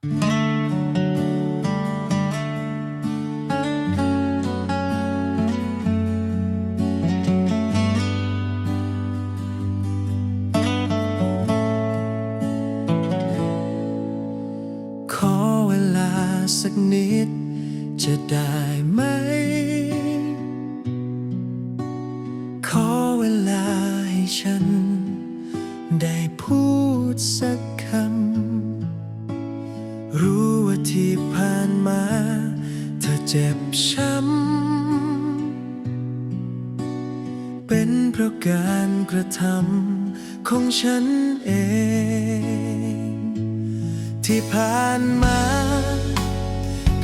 ขอเวลาสักนิด จะได้ไหม ขอเวลาให้ฉัน เจ็บช้ำ เป็นเพราะการกระทำของฉันเอง ที่ผ่านมา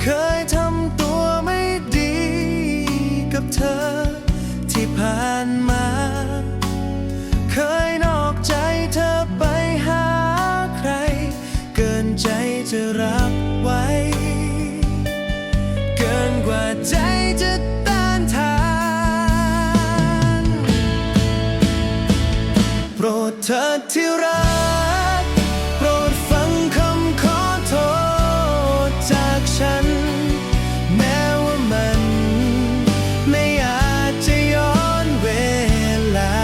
เคยทำตัวไม่ดีกับเธอ ที่ผ่านมา เคยนอกใจเธอไปหาใคร เกินใจจะรับ โปรดเธอที่รัก โปรดฟังคำขอโทษจากฉัน แม้ว่ามัน ไม่อาจจะย้อนเวลา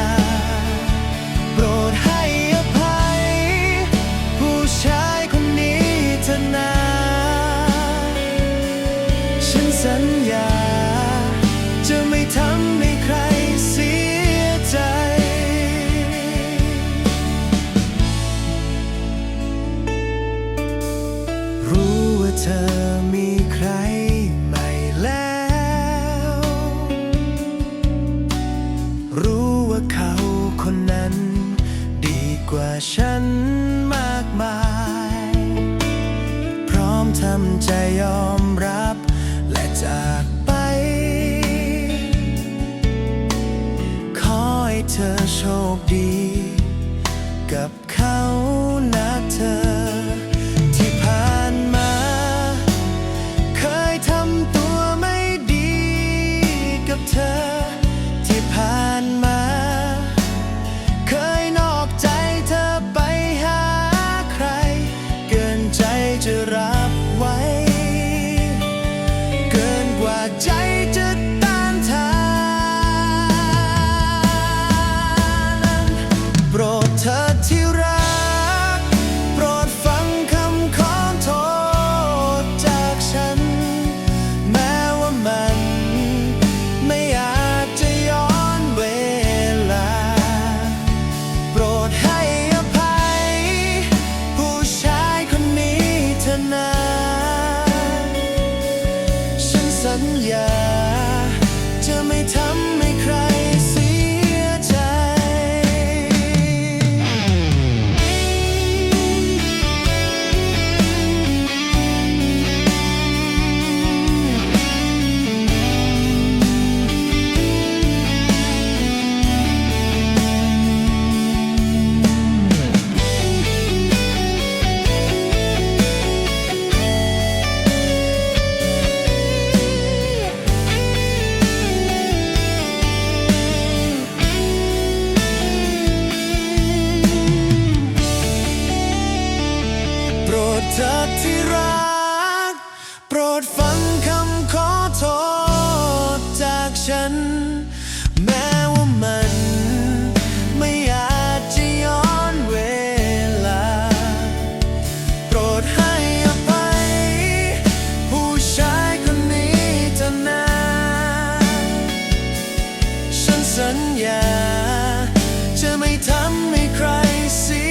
โปรดให้อภัย ผู้ชายคนนี้เถอะนะฉันสัญญา จะไม่ทำ อมีใครใหม่แล้ว รู้ว่าเขาคนนั้น ดีกว่าฉันมากมาย พร้อมทำใจยอมรับ และจากไป ขอให้เธอโชคดี กับเขา ฉัน ธอที่รัก โปรดฟังคำขอโทษจากฉัน แม้ว่ามันไม่อาจจะย้อนเวลา โปรดให้อภัย ผู้ชายคนนี้เถอะนะฉันสัญญา จะไม่ทำให้ใครเสีย